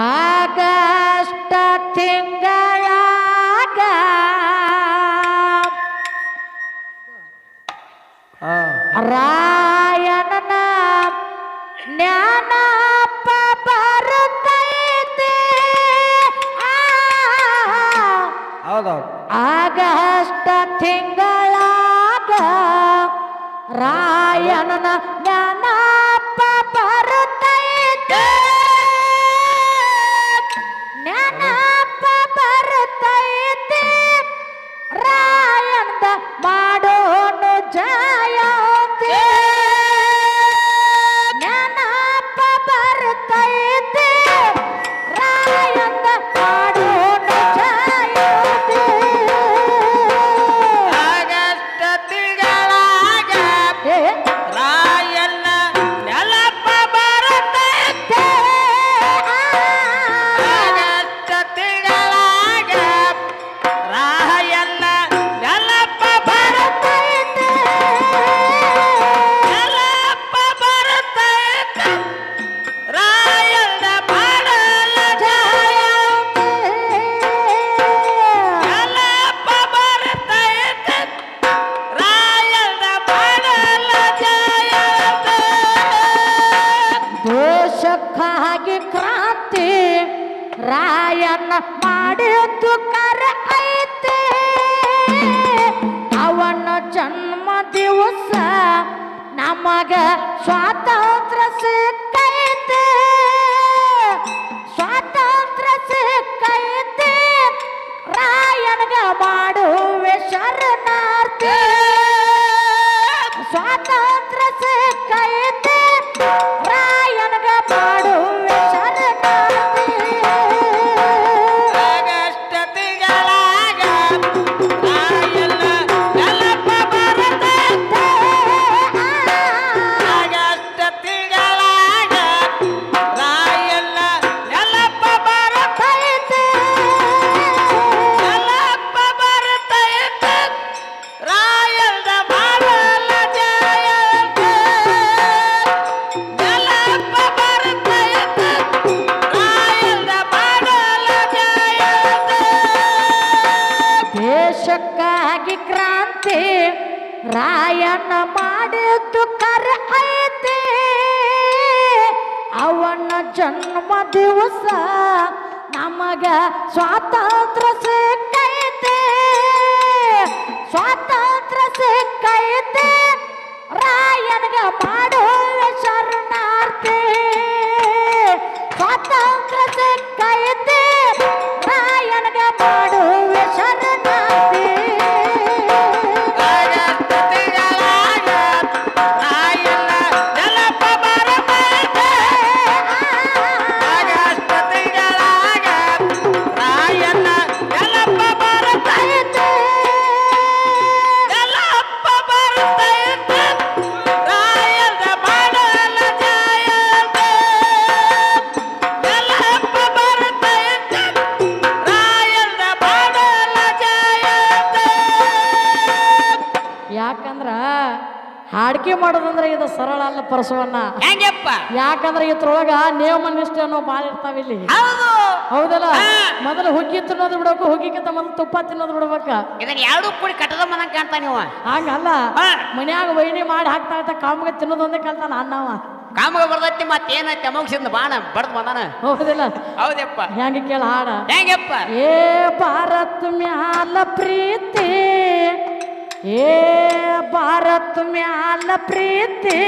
ಆಗಷ್ಟ ತಿಂಗಳಾಗ. ರಾಯಣನ ಜ್ಞಾನಪ್ಪ ಬರುತ್ತೈತೆ. ಹೌದೌದು ಆಗಷ್ಟ ತಿಂಗಳಾಗ ರಾಯಣನ ದೇಶಕ್ಕಾಗಿ ಕ್ರಾಂತಿ ರಾಯನ್ನ ಮಾಡಿದ್ದು ಕರ ಐತೆ. ಅವನ ಜನ್ಮ ದಿವಸ ನಮಗ ಸ್ವಾತಂತ್ರ್ಯ ಸಿಕ್ಕೈತೆ ದೇಶಕ್ಕಾಗಿ ಕ್ರಾಂತಿ ರಾಯಣ್ಣ ಮಾಡಿದ್ದು ಕರ ಐತೆ ಅವನ ಜನ್ಮ ದಿವಸ ನಮಗ ಸ್ವಾತಂತ್ರ್ಯ ಸಿಕ್ಕೈತೆ. ಸ್ವಾತಂತ್ರ್ಯ ಸಿಕ್ಕೈತೆ. ರಾಯನಿಗೆ ಮಾಡುವ ಶರಣಾರ್ಥಿ. ಮಾಡೋದಂದ್ರೆ ಇದು ಸರಳ ಅಲ್ಲ ಪರಸವನ್ನ ಹೆಂಗಪ್ಪ? ಯಾಕಂದ್ರೆ ಇದ್ರೊಳಗ ನೇಮ ನಿಷ್ಠೆ ಅನ್ನೋ ಬಾಳಿರ್ತಾವ ಇರ್ತಾವ ಇಲ್ಲಿ. ಹೌದು. ಹೌದಲ್ಲ. ಮೊದಲು ಹುಗ್ಗಿ ತಿನ್ನೋದು ಬಿಡಬೇಕು ಹುಗ್ಗಿಕ್ಕಿಂತ ಮೊದಲು ತುಪ್ಪ ತಿನ್ನೋದು ಬಿಡ್ಬೇಕ. ಇದನ್ನ ಎರಡು ಕೂಡಿ ಕಟ್ಟದ ಮನ ಕಾಣ್ತಾನ ನೀವು. ಹಂಗಲ್ಲ. ಮನ್ಯಾಗ ವೈನಿ ಮಾಡಿ ಹಾಕ್ತಾ ಇರ್ತಾ ಕಾಮ್ಗೆ ತಿನ್ನೋದೊಂದೇ ಕಲ್ತಾನ ಅನ್ನವ ಕಾಮಗ ಬರ್ತೈತಿ ಮತ್ತೇನೈತಿ ಅಮೋಕ್ಷಿಂದ ಬಾಣ ಬಡ್ದು ಬಂದಾನ ಹೌದಿಲ್ಲ? ಹೌದಪ್ಪ. ಹೆಂಗ ಕೇಳ ಹಾಡ? ಹೆಂಗಪ್ಪ? ಏ ಭಾರತ್ ಮ್ಯಾಲ ಪ್ರೀತಿ. ಏ ಭಾರತ್ ಮ್ಯಾಲ ಪ್ರೀತಿ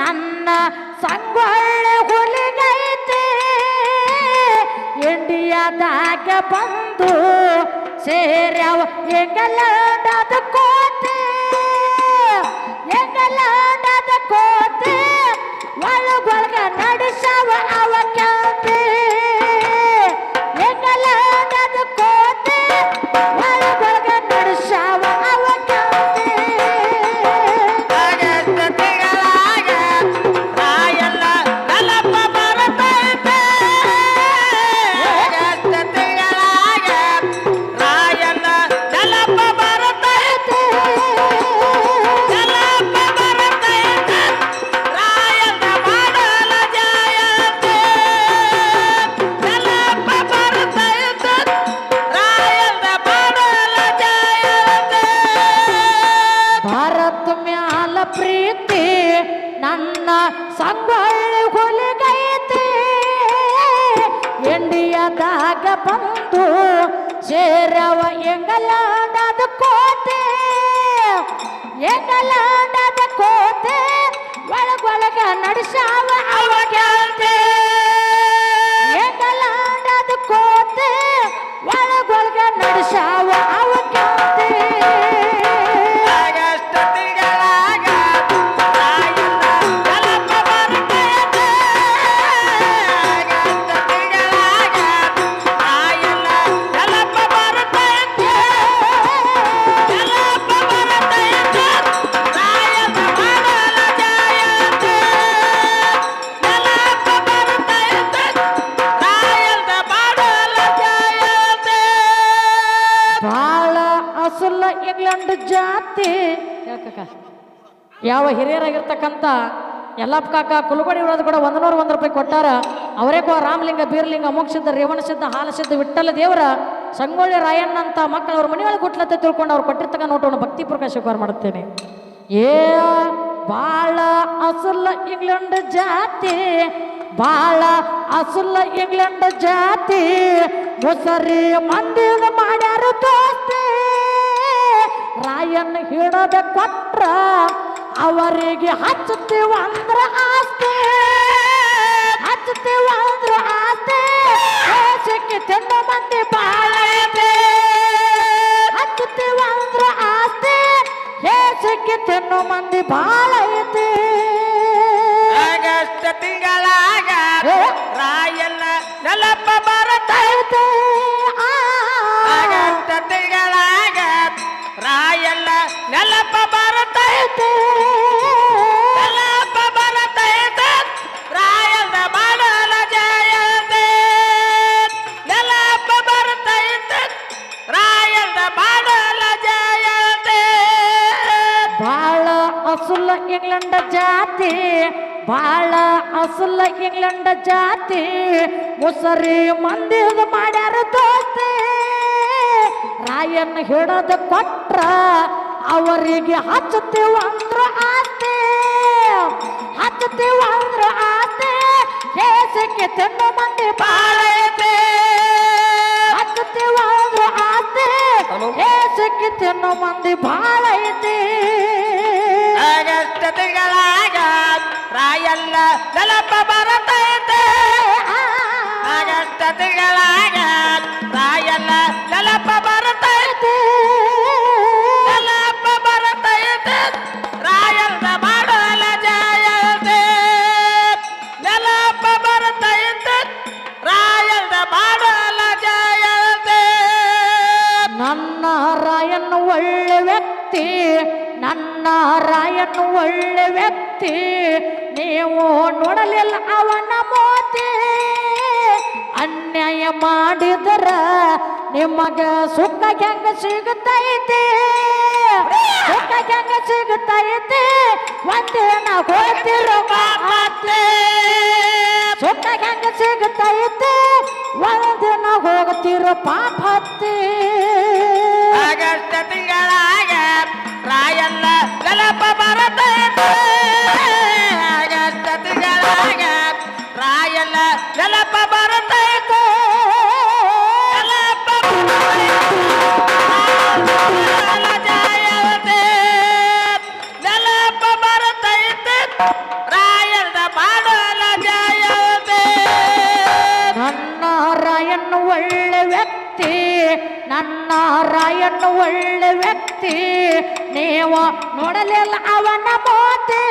ನನ್ನ ಸಂಗೊಳ್ಳೆ ಹುಲಿಗೈತೆ. ಇಂಡಿಯಾದಾಗ ಬಂದು ಸೇರ್ಯಾವ ಎಂಗಲಾಡದ ಕೋತೆ ಎಂಗಲಾಡದ ಕೋಟೆ. ಹೊಲಿಗೈತಿ. ಇಂಡಿಯಾದಾಗ ಬಂತು ಸೇರವ ಎಂಗಲಾಂಡದ ಕೋತೆ. ಎಂಗಲಾಂಡದ ಕೋತೆ ಒಳಗೊಳಗ ನಡೆಸಾವ ಅವಾಗ. ಯಾಕಕ್ಕ ಯಾವ ಹಿರಿಯರಾಗಿರ್ತಕ್ಕಂಥ ಎಲ್ಲಪ್ಪ ಕಾಕ ಕುಲುಗಡಿ ಇರೋದು ಕೂಡ ಒಂದು ನೂರು ಒಂದು ರೂಪಾಯಿ ಕೊಟ್ಟಾರ. ಅವರೇ ಕೋ ರಾಮಲಿಂಗ, ಬೀರ್ಲಿಂಗ, ಮೋಕ್ಷಿದ್ದ ಹಾಲ ಸಿದ್ಧ ವಿಠಲ ದೇವರ ಸಂಗೊಳ್ಳಿ ರಾಯಣ್ಣ ಅಂತ ಮಕ್ಕಳು ಅವ್ರ ಮನೆಯೊಳಗೆ ಕೊಟ್ಲತ್ತೆ ತಿಳ್ಕೊಂಡು ಅವ್ರು ಕೊಟ್ಟಿರ್ತಕ್ಕ ನೋಟವನ್ನು ಭಕ್ತಿ ಪ್ರಕಾಶ ಸ್ವೀಕಾರ ಮಾಡುತ್ತೇನೆ. ಏ ಬಾಳ ಅಸುಲ್ಲ ಇಂಗ್ಲೆಂಡ್ ಜಾತಿ, ಬಾಳ ಅಸುಲ್ಲ ಇಂಗ್ಲೆಂಡ್ ಜಾತಿ, ಮುಸರಿ ಮಂದಿರ ಮಾಡ್ಯಾರ ದೋಸ್ತಿ. ರಾಯನ್ ಹಿಡದ ಕೊಟ್ರ ಅವರಿಗೆ ಹಚ್ಚುತ್ತೀವ ಅಂದ್ರ ಆಸ್ತಿ. ಹಚ್ಚುತ್ತೀವ ಅಂದ್ರ ಆಸ್ತಿ. ದೇಶಕ್ಕೆ ತಿಂದ ಮಂದಿ ಬಾಳ ಐತಿ. ಆಸ್ತಿ ಅಂದ್ರ ಆಸ್ತಿ. ದೇಶಕ್ಕೆ ತಿನ್ನೋ ಮಂದಿ ಬಾಳ ಐತಿ. ಆಗಸ್ಟ್ ತಿಂಗಳಾಗ ರಾಯಣ್ಣ ನೆಲಪ್ಪ ಬರ್ತೈತೆ. ಜಾತಿ ಬಾಳ ಅಸಲ ಇಂಗ್ಲೆಂಡ್ ಜಾತಿ. ಮುಸರಿ ಮಂದಿದ ಮಾಡ್ಯಾರ ದೋಸ್ತಿ. ರಾಯನ್ ಹಿಡದ ಕೊಟ್ರ ಅವರಿಗೆ ಹಚ್ಚುತ್ತೀವ ಅಂದ್ರ ಆಸ್ತಿ. ಹಚ್ಚುತ್ತೀವ ಅಂದ್ರ ಆಸ್ತಿ. ದೇಶಕ್ಕೆ ತಿನ್ನೋ ಮಂದಿ ಬಾಳ ಐತಿ. ಹಚ್ಚುತ್ತೀವ ಅಂದ್ರ ಆಸ್ತಿ? ದೇಶಕ್ಕೆ ತಿನ್ನೋ ಮಂದಿ ಬಾಳ ಐತಿ. ಆಗಸ್ಟ್ ತಿಂಗಳಾಗ ರಾಯಲ್ಲ ನೆನಪ ಬರತೈತೆ ಆಗಸ್ಟ್ ತಿಂಗಳಾಗ ರಾಯಣ್ಣ ನೆನಪ ವ್ಯಕ್ತಿ ನೀವು ನೋಡಲಿಲ್ಲ ಅವನ ಮೋತಿ. ಅನ್ಯಾಯ ಮಾಡಿದರ ನಿಮಗ ಸುಖ ಹೆಂಗ ಸಿಗುತ್ತೈತಿ? ಸುಖ ಹೆಂಗ ಸಿಗುತ್ತೈತಿ? ಒಂದಿನ ಹೋಗ್ತಿರೋ ಮಾತೆ. ಸುಖ ಹೆಂಗ ಸಿಗುತ್ತೈತಿ? ಒಂದಿನ ಹೋಗ್ತಿರೋ ಪಾಪ ಹತ್ತಿ. ಆಗಸ್ಟ್ ತಿಂಗಳಾಗ ರಾಯಲ್ಲ ನೆನಪ ಬರ್ತೈತೆ ವ್ಯಕ್ತಿ, ನನ್ನ ರಾಯನ್ನ ಒಳ್ಳೆ ವ್ಯಕ್ತಿ. ನೀವು ನೋಡಲಿಲ್ಲ ಅವನ ಮೋತಿ.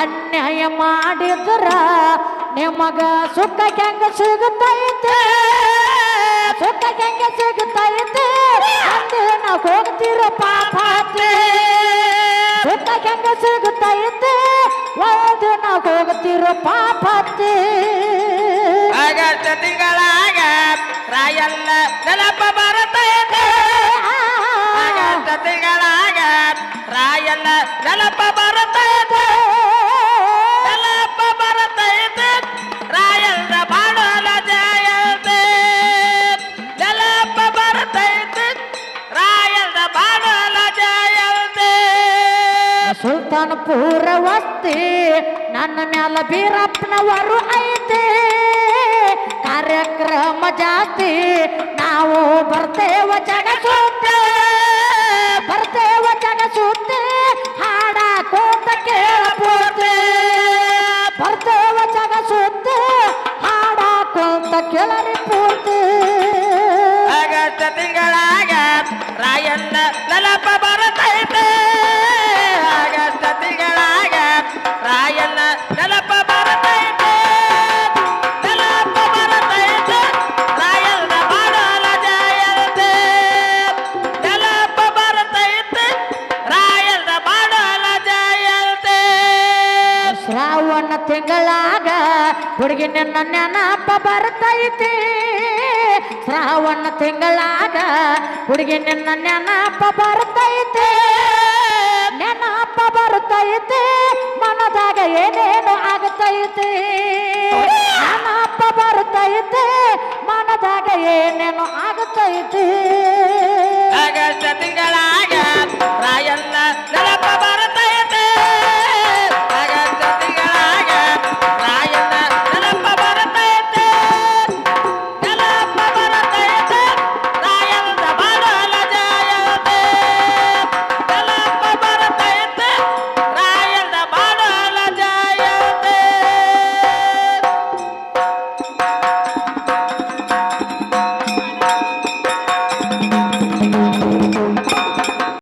ಅನ್ಯಾಯ ಮಾಡಿದ್ರ ನಿಮಗ ಸುಖ ಕೆಂಗ ಸಿಗುತ್ತೈತೆ? ಸುಖ ಕೆಂಗ ಸಿಗುತ್ತೈತೆ? ಅಂದಿನ ಹೋಗ್ತಿರೋ ಪಾಪ. ಸುಖ ಕೆಂಗ ಸಿಗುತ್ತೈತೆ? ಒಂದಿನ ಹೋಗ್ತಿರೋ ಪಾಪ ಹತ್ತಿ. ಆಗಸ್ಟ್ ರಾಯಣ್ಣ, ನೆನಪ ಬರ್ತೈತೆ ಆಗಸ್ಟ್ ತಿಂಗಳಾಗ ರಾಯಲ್ಲ ನೆನಪ ಬರ್ತೈತೆ ನೆನಪ ಬರ್ತೈತೆ ರಾಯಣ್ಣ ಮಾಡಲ ಜಯಂತಿ. ನೆನಪ ಬರ್ತೈತೆ ರಾಯಣ್ಣ ಮಾಡಲ ಜಯಂತಿ. ಸುಲ್ತಾನಪುರ ನನ್ನ ಮ್ಯಾಲ ಬೀರಪ್ಪನವರು ಐತೆ ಕಾರ್ಯಕ್ರಮ ಜಾಸ್ತಿ ನಾವು ಬರ್ತೇವ ಜನ ಸುತ್ತೆ ಬರ್ತೇವ ಜನ ಸುತ್ತೆ ಹಾಡ ಕೋತ ಕೇಳಪೋತೆ. ಬರ್ತೇವ ಜನ ಸುತ್ತೆ ಹಾಡ ಕೋತ ಕೇಳರಿ ಪೂರ್ತಿ ಆಗಸ್ಟ್ ತಿಂಗಳಾಗ ರಾಯಣ್ಣ ನೆನಪ ಬರತೈತೆ ಹುಡುಗಿ ನಿನ್ನ ನೆನಪ ಬರ್ತೈತಿ. ಶ್ರಾವಣ ತಿಂಗಳಾಗ ಹುಡುಗಿ ನಿನ್ನ ನೆನಪ ಬರ್ತೈತಿ. ನೆನಪ ಬರ್ತೈತಿ. ಮನದಾಗ ಏನೇನು ಆಗತೈತಿ. ನೆನಪ ಬರ್ತೈತಿ. ಮನದಾಗ ಏನೇನು ಆಗತೈತಿ. ಆಗಷ್ಟ ತಿಂಗಳಾಗ